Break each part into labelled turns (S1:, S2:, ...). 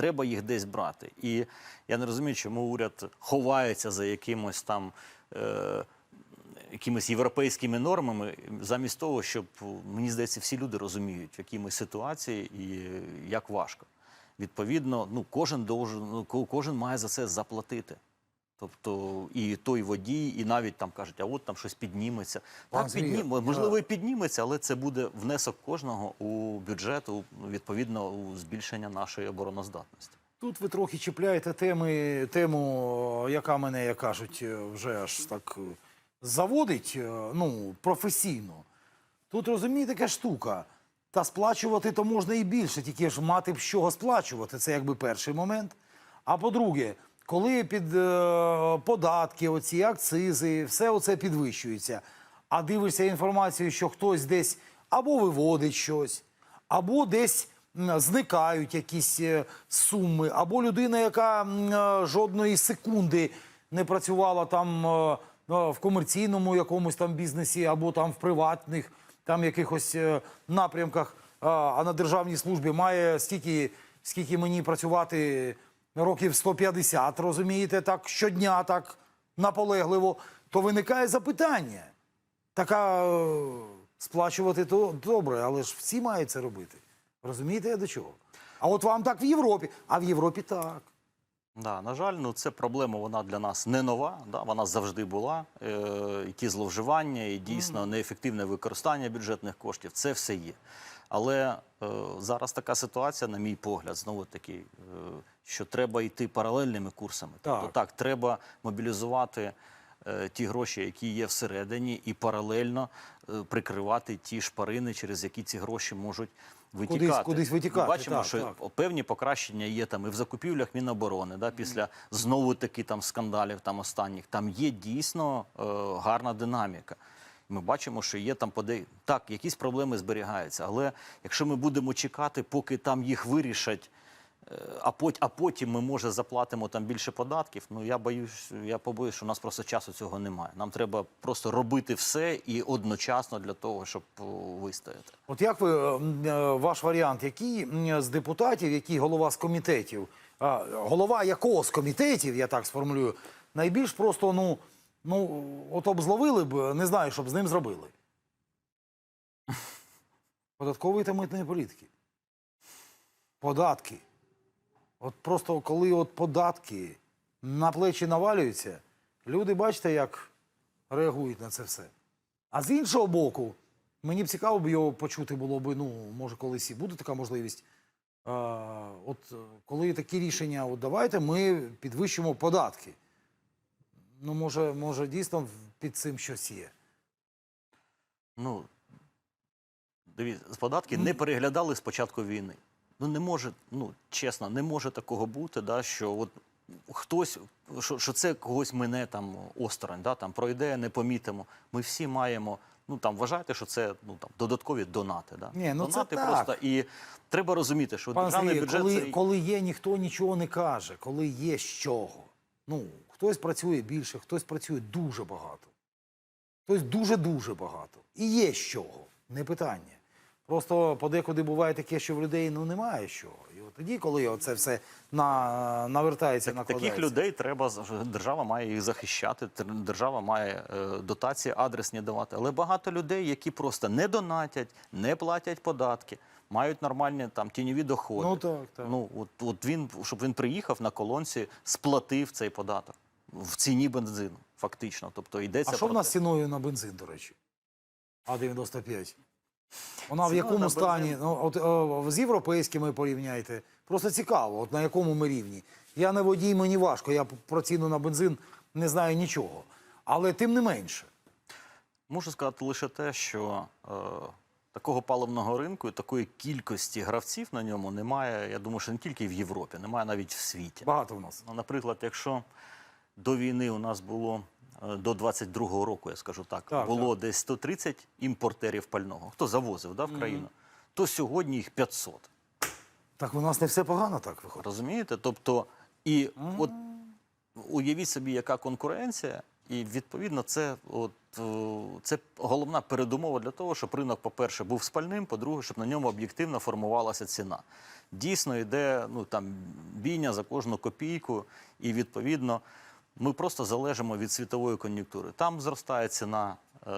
S1: треба їх десь брати. І я не розумію, чому уряд ховається за якимось там. Е, Якимись європейськими нормами, замість того, щоб мені здається, всі люди розуміють, в якій ми ситуації і як важко. Відповідно, ну кожен должен, ну, кожен має за це заплатити. Тобто і той водій, і навіть там кажуть, а от там щось підніметься. Так, підніме, можливо, і підніметься, але це буде внесок кожного у бюджет, у, відповідно у збільшення нашої обороноздатності.
S2: Тут ви трохи чіпляєте теми, тему, яка мене, як кажуть, вже аж так е, заводить, е, ну, професійно. Тут розумієте, така штука. Та сплачувати то можна і більше, тільки ж мати б з чого сплачувати. Це якби перший момент. А по-друге, коли під е, податки, оці акцизи, все оце підвищується, а дивишся інформацію, що хтось десь або виводить щось, або десь зникають якісь е, суми, або людина, яка е, жодної секунди не працювала там в комерційному якомусь там бізнесі, або там в приватних там якихось напрямках, а на державній службі має стільки, скільки мені працювати років 150, розумієте, так щодня, так наполегливо, то виникає запитання. Така е, сплачувати то добре, але ж всі мають це робити. Розумієте, я до чого? А от вам так в Європі, а в Європі так.
S1: Да, на жаль, ну це проблема. Вона для нас не нова. Да, вона завжди була. Е, і ті зловживання, і дійсно неефективне використання бюджетних коштів. Це все є. Але е, зараз така ситуація, на мій погляд, знову таки, е, що треба йти паралельними курсами. Тобто,
S2: Так.
S1: так, треба мобілізувати ті гроші, які є всередині, і паралельно е, прикривати ті шпарини, через які ці гроші можуть витікати.
S2: кудись витікати,
S1: Ми бачимо,
S2: так,
S1: що
S2: так.
S1: певні покращення є там і в закупівлях Міноборони, да, після знову таки там скандалів там останніх. Там є дійсно е, гарна динаміка. Ми бачимо, що є там поде... так, якісь проблеми зберігаються. Але якщо ми будемо чекати, поки там їх вирішать, е, а, пот... а потім ми може заплатимо там більше податків. Ну я боюсь, я побоюсь, що у нас просто часу цього немає. Нам треба просто робити все і одночасно для того, щоб вистояти.
S2: От як ви е, е, ваш варіант, який з депутатів, який голова з комітетів, голова якого з комітетів, я так сформулюю, найбільш просто ну, ну от об зловили б, не знаю, що б з ним зробили. Податкової та митної політики. Податки. От просто коли от податки на плечі навалюються, люди бачите, як реагують на це все. А з іншого боку, мені б цікаво б його почути було б, ну, може, колись і буде така можливість. А, от е, коли такі рішення, от давайте ми підвищимо податки. Ну, може, може, дійсно під цим щось є.
S1: Ну, дивіться, з податки не переглядали з початку війни. Ну, не може, ну, чесно, не може такого бути, да, що от хтось, що, що це когось мене там осторонь, да, там пройде, не помітимо. Ми всі маємо. Ну там вважайте, що це ну там додаткові донати. Да?
S2: Ні, ну, це
S1: донати
S2: так.
S1: просто і треба розуміти, що
S2: Пане
S1: державний
S2: Сергію,
S1: бюджет
S2: коли,
S1: це
S2: коли є, ніхто нічого не каже, коли є з чого. Ну, хтось працює більше, хтось працює дуже багато. Хтось дуже-дуже багато. І є з чого, не питання. Просто подекуди буває таке, що в людей ну, немає чого. І от тоді, коли це все на, навертається, накладається.
S1: Таких людей треба держава має їх захищати. Держава має е, дотації адресні давати. Але багато людей, які просто не донатять, не платять податки, мають нормальні там тіньові доходи.
S2: Ну, так, так.
S1: Ну от, от він, щоб він приїхав на колонці, сплатив цей податок в ціні бензину, фактично. Тобто йдеться
S2: А що в нас
S1: те.
S2: ціною на бензин, до речі? А95. Вона в якому стані? Ну, от, е, з європейськими порівняйте. Просто цікаво, от на якому ми рівні. Я не водій, мені важко. Я про ціну на бензин не знаю нічого. Але тим не менше.
S1: Можу сказати лише те, що е, такого паливного ринку і такої кількості гравців на ньому немає. Я думаю, що не тільки в Європі, немає навіть в світі.
S2: Багато в нас.
S1: Ну, наприклад, якщо до війни у нас було до 22-го року, я скажу так,
S2: Так,
S1: було десь 130 імпортерів пального, хто завозив да, в країну, то сьогодні їх 500.
S2: Так у нас не все погано так виходить.
S1: Розумієте? Тобто, і от уявіть собі, яка конкуренція, і відповідно це, от, е, це головна передумова для того, щоб ринок, по-перше, був спальним, по-друге, щоб на ньому об'єктивно формувалася ціна. Дійсно, йде ну, там, бійня за кожну копійку, і відповідно ми просто залежимо від світової кон'юнктури. Там зростає ціна, е,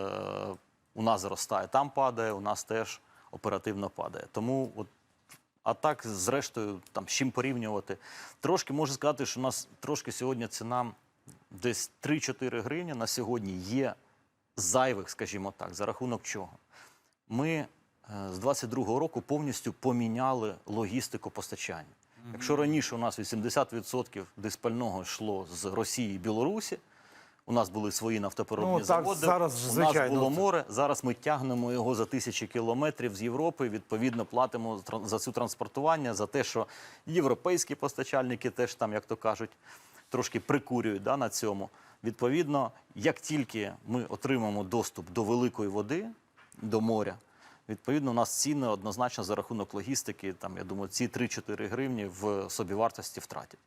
S1: у нас зростає, там падає, у нас теж оперативно падає. Тому от а так, зрештою, там з чим порівнювати. Трошки можу сказати, що у нас трошки сьогодні ціна десь 3-4 гривні на сьогодні є зайвих, скажімо так, за рахунок чого. Ми е, з 22-го року повністю поміняли логістику постачання. Якщо раніше у нас 80% диспального йшло з Росії і Білорусі, у нас були свої нафтопереробні
S2: Ну, так,
S1: заводи.
S2: зараз,
S1: у
S2: звичайно,
S1: нас було море. Зараз ми тягнемо його за тисячі кілометрів з Європи. Відповідно, платимо за цю транспортування, за те, що європейські постачальники теж там, як то кажуть, трошки прикурюють да, на цьому. Відповідно, як тільки ми отримаємо доступ до великої води, до моря, Відповідно, у нас ціни однозначно за рахунок логістики. Там я думаю, ці 3-4 гривні в собівартості втратять.